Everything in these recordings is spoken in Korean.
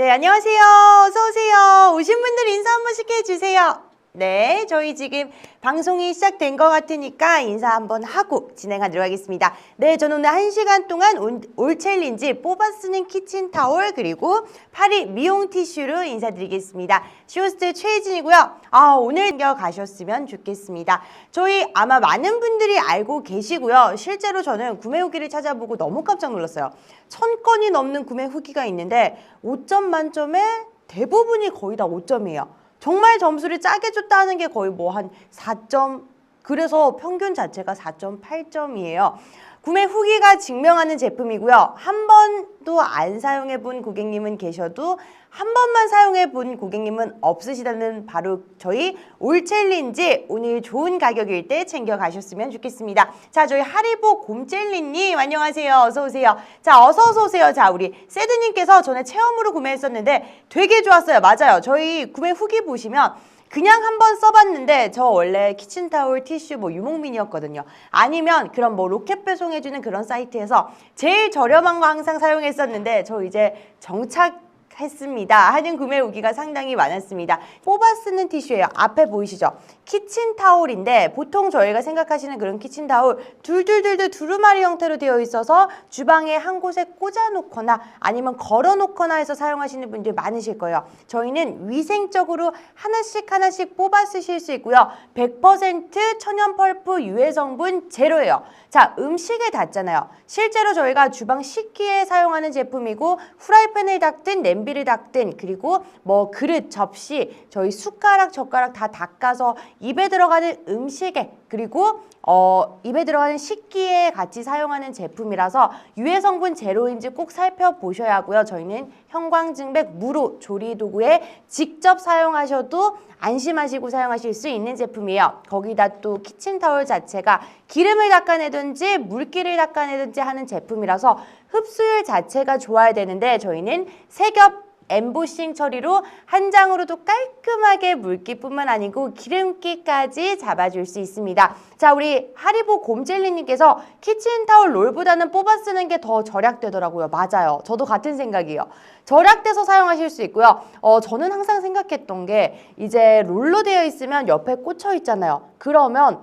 네, 안녕하세요. 어서 오세요. 오신 분들 인사 한 번씩 해주세요. 네, 저희 지금 방송이 시작된 것 같으니까 인사 한번 하고 진행하도록 하겠습니다. 네, 저는 오늘 한시간 동안 올, 올 챌린지 뽑아 쓰는 키친타올 그리고 파리 미용 티슈로 인사드리겠습니다. 쇼스트 최혜진이고요. 아, 오늘 챙겨 가셨으면 좋겠습니다. 저희 아마 많은 분들이 알고 계시고요. 실제로 저는 구매 후기를 찾아보고 너무 깜짝 놀랐어요. 천 건이 넘는 구매 후기가 있는데 5점 만점에 대부분이 거의 다 5점이에요. 정말 점수를 짜게 줬다는 게 거의 뭐 한 4점 그래서 평균 자체가 4.8점이에요. 구매 후기가 증명하는 제품이고요. 한 번도 안 사용해 본 고객님은 계셔도 한 번만 사용해 본 고객님은 없으시다는 바로 저희 올 챌린지 오늘 좋은 가격일 때 챙겨 가셨으면 좋겠습니다. 자, 저희 하리보 곰젤리님 안녕하세요. 어서 오세요. 자, 어서 오세요. 자, 우리 세드님께서 전에 체험으로 구매했었는데 되게 좋았어요. 맞아요. 저희 구매 후기 보시면 그냥 한번 써봤는데 저 원래 키친타올 티슈 뭐 유목민이었거든요. 아니면 그런 뭐 로켓 배송해주는 그런 사이트에서 제일 저렴한 거 항상 사용했었는데 저 이제 정착 했습니다. 하는 구매 후기가 상당히 많았습니다. 뽑아 쓰는 티슈예요. 앞에 보이시죠? 키친타올인데 보통 저희가 생각하시는 그런 키친타올 둘둘둘둘 두루마리 형태로 되어 있어서 주방에 한 곳에 꽂아 놓거나 아니면 걸어 놓거나 해서 사용하시는 분들 많으실 거예요. 저희는 위생적으로 하나씩 하나씩 뽑아 쓰실 수 있고요. 100% 천연 펄프 유해 성분 제로예요. 자, 음식에 닿잖아요. 실제로 저희가 주방 식기에 사용하는 제품이고 후라이팬을 닦든 냄비를 닦든 그리고 뭐 그릇, 접시, 저희 숟가락, 젓가락 다 닦아서 입에 들어가는 음식에 그리고 어, 입에 들어가는 식기에 같이 사용하는 제품이라서 유해 성분 제로인지 꼭 살펴보셔야 하고요. 저희는 형광증백 무로 조리 도구에 직접 사용하셔도 안심하시고 사용하실 수 있는 제품이에요. 거기다 또 키친타올 자체가 기름을 닦아내든지 물기를 닦아내든지 하는 제품이라서 흡수율 자체가 좋아야 되는데 저희는 세겹 엠보싱 처리로 한 장으로도 깔끔하게 물기뿐만 아니고 기름기까지 잡아줄 수 있습니다. 자, 우리 하리보 곰젤리님께서 키친타올 롤보다는 뽑아 쓰는 게 더 절약되더라고요. 맞아요. 저도 같은 생각이에요. 절약돼서 사용하실 수 있고요. 어, 저는 항상 생각했던 게 이제 롤로 되어 있으면 옆에 꽂혀 있잖아요. 그러면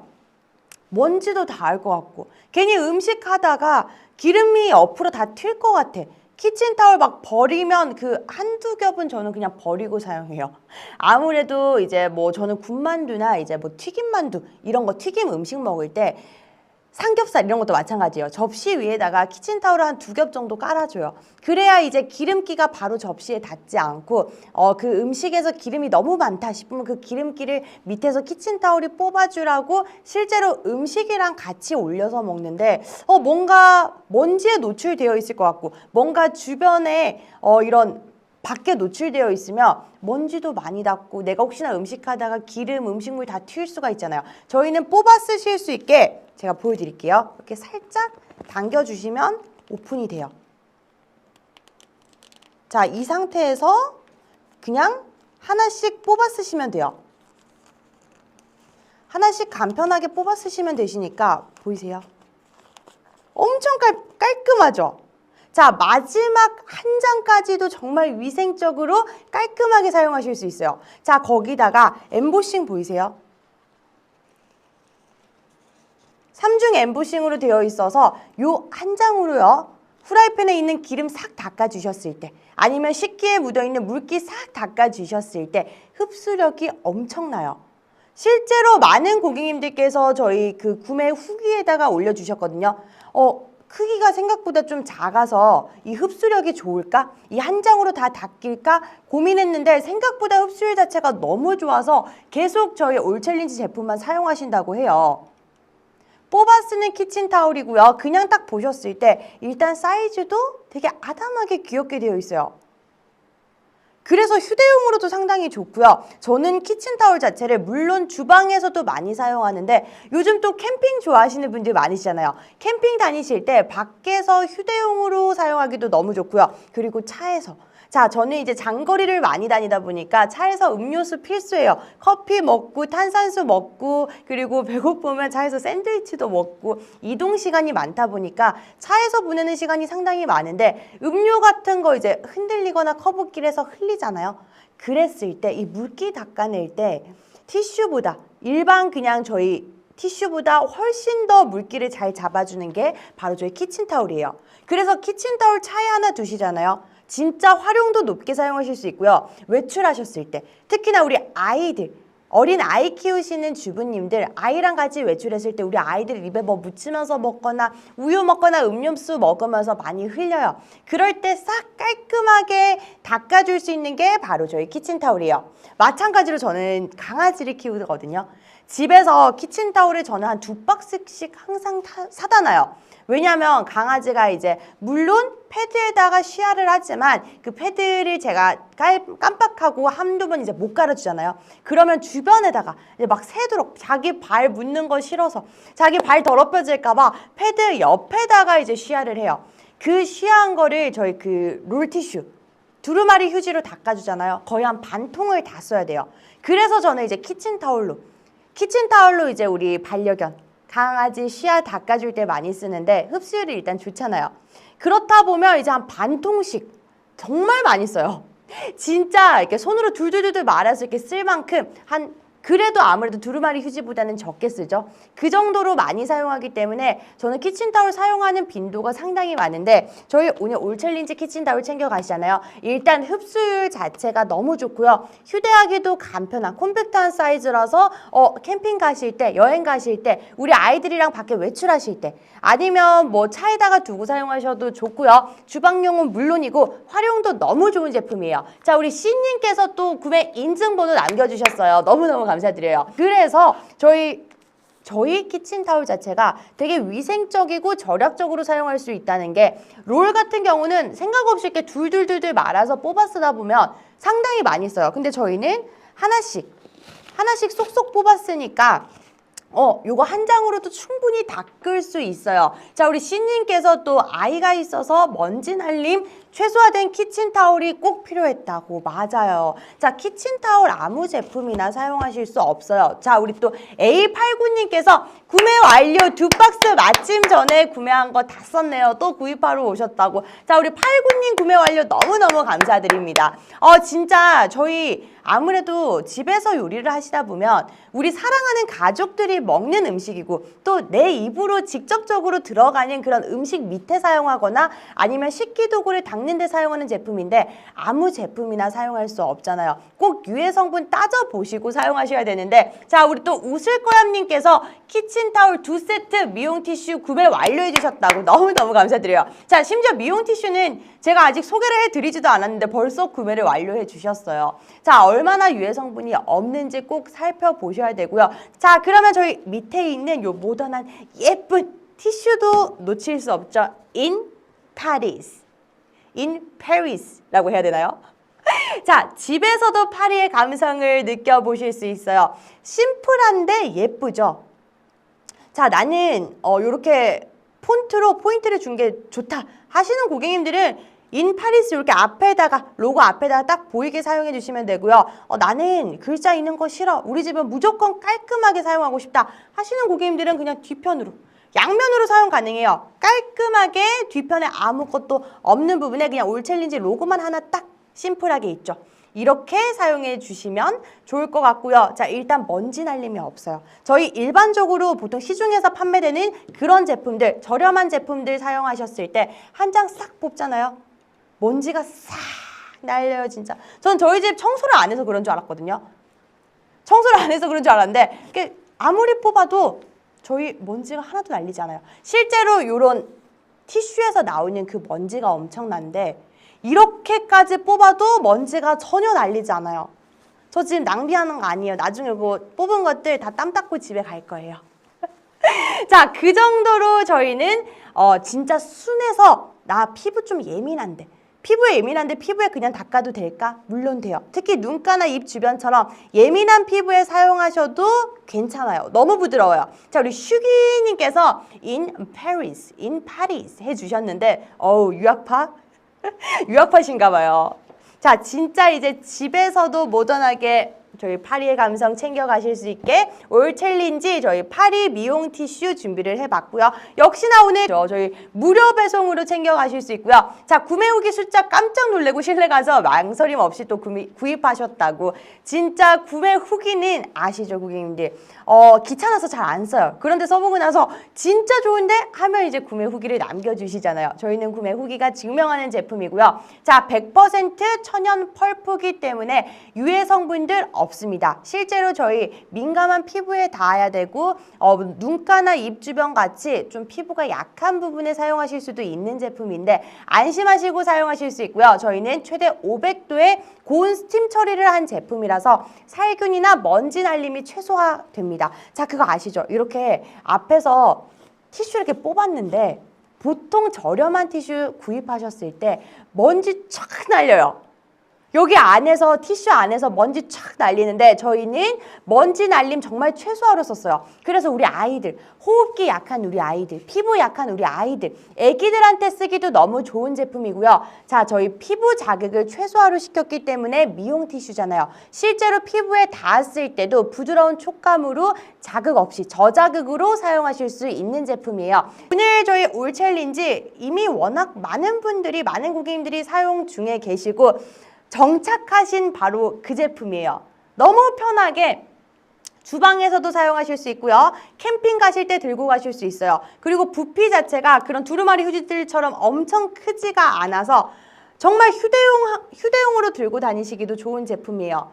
뭔지도 다 알 것 같고 괜히 음식 하다가 기름이 옆으로 다 튈 것 같아. 키친타올 막 버리면 그 한두 겹은 저는 그냥 버리고 사용해요. 아무래도 이제 뭐 저는 군만두나 이제 뭐 튀김만두 이런 거 튀김 음식 먹을 때 삼겹살 이런 것도 마찬가지예요. 접시 위에다가 키친타올을 한두 겹 정도 깔아줘요. 그래야 이제 기름기가 바로 접시에 닿지 않고 어, 그 음식에서 기름이 너무 많다 싶으면 그 기름기를 밑에서 키친타올이 뽑아주라고 실제로 음식이랑 같이 올려서 먹는데 어, 뭔가 먼지에 노출되어 있을 것 같고 뭔가 주변에 어, 이런 밖에 노출되어 있으면 먼지도 많이 닿고 내가 혹시나 음식하다가 기름, 음식물 다 튈 수가 있잖아요. 저희는 뽑아 쓰실 수 있게 제가 보여드릴게요. 이렇게 살짝 당겨주시면 오픈이 돼요. 자, 이 상태에서 그냥 하나씩 뽑아 쓰시면 돼요. 하나씩 간편하게 뽑아 쓰시면 되시니까 보이세요? 엄청 깔, 깔끔하죠? 자, 마지막 한 장까지도 정말 위생적으로 깔끔하게 사용하실 수 있어요. 자, 거기다가 엠보싱 보이세요? 삼중 엠보싱으로 되어 있어서 요 한 장으로요. 후라이팬에 있는 기름 싹 닦아 주셨을 때 아니면 식기에 묻어 있는 물기 싹 닦아 주셨을 때 흡수력이 엄청나요. 실제로 많은 고객님들께서 저희 그 구매 후기에다가 올려주셨거든요. 어, 크기가 생각보다 좀 작아서 이 흡수력이 좋을까? 이 한 장으로 다 닦일까? 고민했는데 생각보다 흡수율 자체가 너무 좋아서 계속 저희 올 챌린지 제품만 사용하신다고 해요. 뽑아 쓰는 키친타올이고요. 그냥 딱 보셨을 때 일단 사이즈도 되게 아담하게 귀엽게 되어 있어요. 그래서 휴대용으로도 상당히 좋고요. 저는 키친타올 자체를 물론 주방에서도 많이 사용하는데 요즘 또 캠핑 좋아하시는 분들 많으시잖아요. 캠핑 다니실 때 밖에서 휴대용으로 사용하기도 너무 좋고요. 그리고 차에서 자, 저는 이제 장거리를 많이 다니다 보니까 차에서 음료수 필수예요. 커피 먹고 탄산수 먹고 그리고 배고프면 차에서 샌드위치도 먹고 이동 시간이 많다 보니까 차에서 보내는 시간이 상당히 많은데 음료 같은 거 이제 흔들리거나 커브길에서 흘리잖아요. 그랬을 때 이 물기 닦아낼 때 티슈보다 일반 그냥 저희 티슈보다 훨씬 더 물기를 잘 잡아주는 게 바로 저희 키친타올이에요. 그래서 키친타올 차에 하나 두시잖아요. 진짜 활용도 높게 사용하실 수 있고요. 외출하셨을 때 특히나 우리 아이들 어린 아이 키우시는 주부님들 아이랑 같이 외출했을 때 우리 아이들 입에 뭐 묻히면서 먹거나 우유 먹거나 음료수 먹으면서 많이 흘려요. 그럴 때 싹 깔끔하게 닦아줄 수 있는 게 바로 저희 키친타올이에요. 마찬가지로 저는 강아지를 키우거든요. 집에서 키친타올을 저는 한 두 박스씩 항상 타- 사다 놔요. 왜냐하면 강아지가 이제 물론 패드에다가 쉬야를 하지만 그 패드를 제가 깔, 깜빡하고 한두 번 이제 못 갈아주잖아요. 그러면 주변에다가 이제 막 새도록 자기 발 묻는 거 싫어서 자기 발 더럽혀질까봐 패드 옆에다가 이제 쉬야를 해요. 그 쉬야한 거를 저희 그 롤티슈 두루마리 휴지로 닦아주잖아요. 거의 한 반 통을 다 써야 돼요. 그래서 저는 이제 키친타올로 키친타올로 이제 우리 반려견 강아지 쉬야 닦아줄 때 많이 쓰는데 흡수율이 일단 좋잖아요. 그렇다 보면 이제 한 반 통씩 정말 많이 써요. 진짜 이렇게 손으로 둘둘둘둘 말아서 이렇게 쓸 만큼 한 그래도 아무래도 두루마리 휴지보다는 적게 쓰죠. 그 정도로 많이 사용하기 때문에 저는 키친타올 사용하는 빈도가 상당히 많은데 저희 오늘 올 챌린지 키친타올 챙겨 가시잖아요. 일단 흡수율 자체가 너무 좋고요. 휴대하기도 간편한 콤팩트한 사이즈라서 어, 캠핑 가실 때, 여행 가실 때, 우리 아이들이랑 밖에 외출하실 때 아니면 뭐 차에다가 두고 사용하셔도 좋고요. 주방용은 물론이고 활용도 너무 좋은 제품이에요. 자, 우리 씨님께서 또 구매 인증번호 남겨주셨어요. 너무너무 감사드려요. 그래서 저희 저희 키친타올 자체가 되게 위생적이고 절약적으로 사용할 수 있다는 게 롤 같은 경우는 생각 없이 이렇게 둘둘둘둘 말아서 뽑아 쓰다 보면 상당히 많이 써요. 근데 저희는 하나씩 하나씩 쏙쏙 뽑았으니까 어, 요거 한 장으로도 충분히 닦을 수 있어요. 자, 우리 씨님께서 또 아이가 있어서 먼지 날림 최소화된 키친타올이 꼭 필요했다고. 맞아요. 자, 키친타올 아무 제품이나 사용하실 수 없어요. 자, 우리 또 A89님께서 구매 완료 두 박스 마침 전에 구매한 거 다 썼네요. 또 구입하러 오셨다고. 자, 우리 89님 구매 완료 너무너무 감사드립니다. 어, 진짜 저희 아무래도 집에서 요리를 하시다 보면 우리 사랑하는 가족들이 먹는 음식이고 또 내 입으로 직접적으로 들어가는 그런 음식 밑에 사용하거나 아니면 식기도구를 닦는 데 사용하는 제품인데 아무 제품이나 사용할 수 없잖아요. 꼭 유해 성분 따져 보시고 사용하셔야 되는데 자, 우리 또 웃을 거야님께서 키친타올 두 세트 미용 티슈 구매 완료해 주셨다고 너무너무 감사드려요. 자, 심지어 미용 티슈는 제가 아직 소개를 해드리지도 않았는데 벌써 구매를 완료해 주셨어요. 자, 얼마나 유해 성분이 없는지 꼭 살펴보셔야 되고요. 자, 그러면 저희 밑에 있는 요 모던한 예쁜 티슈도 놓칠 수 없죠. In Paris. In Paris라고 해야 되나요? 자, 집에서도 파리의 감성을 느껴보실 수 있어요. 심플한데 예쁘죠? 자, 나는 어 요렇게 폰트로 포인트를 준 게 좋다 하시는 고객님들은 인 파리스 이렇게 앞에다가 로고 앞에다가 딱 보이게 사용해 주시면 되고요. 어, 나는 글자 있는 거 싫어. 우리 집은 무조건 깔끔하게 사용하고 싶다 하시는 고객님들은 그냥 뒤편으로 양면으로 사용 가능해요. 깔끔하게 뒤편에 아무것도 없는 부분에 그냥 올 챌린지 로고만 하나 딱 심플하게 있죠. 이렇게 사용해 주시면 좋을 것 같고요. 자, 일단 먼지 날림이 없어요. 저희 일반적으로 보통 시중에서 판매되는 그런 제품들, 저렴한 제품들 사용하셨을 때 한 장 싹 뽑잖아요. 먼지가 싹 날려요, 진짜. 전 저희 집 청소를 안 해서 그런 줄 알았거든요. 청소를 안 해서 그런 줄 알았는데 아무리 뽑아도 저희 먼지가 하나도 날리지 않아요. 실제로 이런 티슈에서 나오는 그 먼지가 엄청난데 이렇게까지 뽑아도 먼지가 전혀 날리지 않아요. 저 지금 낭비하는 거 아니에요. 나중에 이거 뽑은 것들 다 땀 닦고 집에 갈 거예요. 자, 그 정도로 저희는 어, 진짜 순해서 나 피부 좀 예민한데 피부에 예민한데 피부에 그냥 닦아도 될까? 물론 돼요. 특히 눈가나 입 주변처럼 예민한 피부에 사용하셔도 괜찮아요. 너무 부드러워요. 자, 우리 슈기님께서 in Paris, in Paris 해주셨는데 어우 유학파? 유학파신가 봐요. 자, 진짜 이제 집에서도 모던하게 저희 파리의 감성 챙겨가실 수 있게 올 챌린지 저희 파리 미용 티슈 준비를 해봤고요. 역시나 오늘 저 저희 무료 배송으로 챙겨가실 수 있고요. 자 구매 후기 숫자 깜짝 놀래고 실내 가서 망설임 없이 또 구매, 구입하셨다고 진짜 구매 후기는 아시죠 고객님들 어 귀찮아서 잘 안 써요. 그런데 써보고 나서 진짜 좋은데 하면 이제 구매 후기를 남겨주시잖아요. 저희는 구매 후기가 증명하는 제품이고요. 자100% 천연 펄프기 때문에 유해 성분들 없 습니다. 실제로 저희 민감한 피부에 닿아야 되고 어, 눈가나 입 주변 같이 좀 피부가 약한 부분에 사용하실 수도 있는 제품인데 안심하시고 사용하실 수 있고요. 저희는 최대 500도의 고온 스팀 처리를 한 제품이라서 살균이나 먼지 날림이 최소화됩니다. 자, 그거 아시죠? 이렇게 앞에서 티슈 이렇게 뽑았는데 보통 저렴한 티슈 구입하셨을 때 먼지 촥 날려요. 여기 안에서 티슈 안에서 먼지 촥 날리는데 저희는 먼지 날림 정말 최소화로 썼어요. 그래서 우리 아이들 호흡기 약한 우리 아이들 피부 약한 우리 아이들 애기들한테 쓰기도 너무 좋은 제품이고요. 자 저희 피부 자극을 최소화로 시켰기 때문에 미용 티슈잖아요. 실제로 피부에 닿았을 때도 부드러운 촉감으로 자극 없이 저자극으로 사용하실 수 있는 제품이에요. 오늘 저희 올 챌린지 이미 워낙 많은 분들이 많은 고객님들이 사용 중에 계시고 정착하신 바로 그 제품이에요. 너무 편하게 주방에서도 사용하실 수 있고요. 캠핑 가실 때 들고 가실 수 있어요. 그리고 부피 자체가 그런 두루마리 휴지들처럼 엄청 크지가 않아서 정말 휴대용, 휴대용으로 들고 다니시기도 좋은 제품이에요.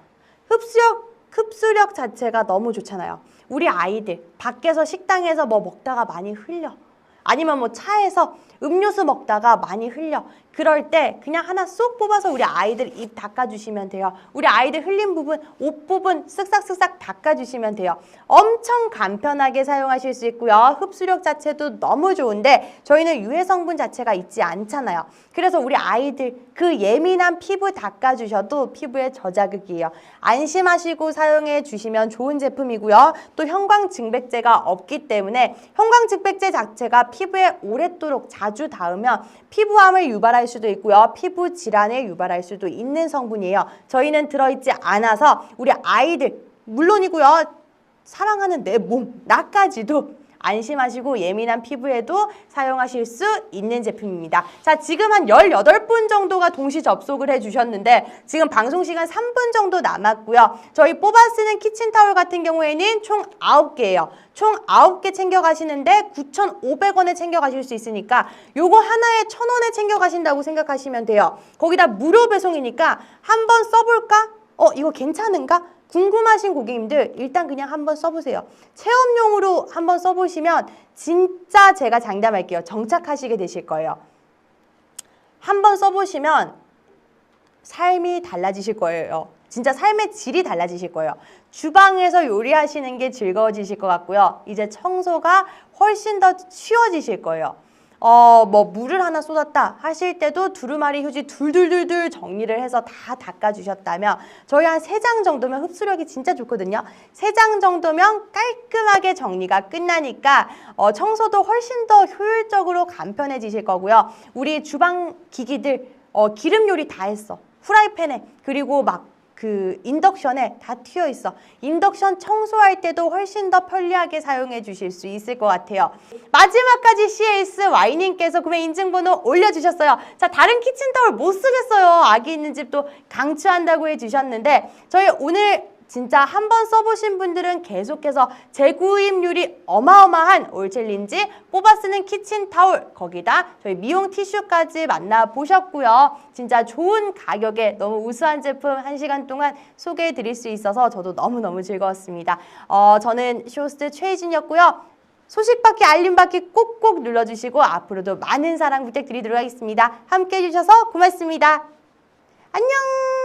흡수력, 흡수력 자체가 너무 좋잖아요. 우리 아이들 밖에서 식당에서 뭐 먹다가 많이 흘려. 아니면 뭐 차에서 음료수 먹다가 많이 흘려. 그럴 때 그냥 하나 쏙 뽑아서 우리 아이들 입 닦아주시면 돼요. 우리 아이들 흘린 부분, 옷 부분 쓱싹쓱싹 닦아주시면 돼요. 엄청 간편하게 사용하실 수 있고요. 흡수력 자체도 너무 좋은데 저희는 유해 성분 자체가 있지 않잖아요. 그래서 우리 아이들 그 예민한 피부 닦아주셔도 피부에 저자극이에요. 안심하시고 사용해 주시면 좋은 제품이고요. 또 형광증백제가 없기 때문에 형광증백제 자체가 피부에 오랫도록 자주 닿으면 피부암을 유발할 수도 있고요. 피부 질환을 유발할 수도 있는 성분이에요. 저희는 들어있지 않아서 우리 아이들 물론이고요. 사랑하는 내 몸, 나까지도 안심하시고 예민한 피부에도 사용하실 수 있는 제품입니다. 자, 지금 한 18분 정도가 동시 접속을 해주셨는데 지금 방송 시간 3분 정도 남았고요. 저희 뽑아 쓰는 키친타올 같은 경우에는 총 9개예요. 총 9개 챙겨가시는데 9,500원에 챙겨가실 수 있으니까 요거 하나에 1,000원에 챙겨가신다고 생각하시면 돼요. 거기다 무료 배송이니까 한번 써볼까? 어, 이거 괜찮은가? 궁금하신 고객님들 일단 그냥 한번 써보세요. 체험용으로 한번 써보시면 진짜 제가 장담할게요. 정착하시게 되실 거예요. 한번 써보시면 삶이 달라지실 거예요. 진짜 삶의 질이 달라지실 거예요. 주방에서 요리하시는 게 즐거워지실 것 같고요. 이제 청소가 훨씬 더 쉬워지실 거예요. 어, 뭐 물을 하나 쏟았다 하실 때도 두루마리 휴지 둘둘둘둘 정리를 해서 다 닦아주셨다면 저희 한 세 장 정도면 흡수력이 진짜 좋거든요. 세 장 정도면 깔끔하게 정리가 끝나니까 어, 청소도 훨씬 더 효율적으로 간편해지실 거고요. 우리 주방 기기들 어, 기름 요리 다 했어. 후라이팬에 그리고 막 그 인덕션에 다 튀어 있어. 인덕션 청소할 때도 훨씬 더 편리하게 사용해 주실 수 있을 것 같아요. 마지막까지 CAS Y님께서 구매 인증번호 올려주셨어요. 자, 다른 키친타월 못 쓰겠어요. 아기 있는 집도 강추한다고 해주셨는데 저희 오늘 진짜 한 번 써보신 분들은 계속해서 재구입률이 어마어마한 올 챌린지 뽑아 쓰는 키친타올 거기다 저희 미용 티슈까지 만나보셨고요. 진짜 좋은 가격에 너무 우수한 제품 한시간 동안 소개해 드릴 수 있어서 저도 너무너무 즐거웠습니다. 어, 저는 쇼스트 최희진이었고요. 소식 받기 알림 받기 꼭꼭 눌러주시고 앞으로도 많은 사랑 부탁드리도록 하겠습니다. 함께 해 주셔서 고맙습니다. 안녕!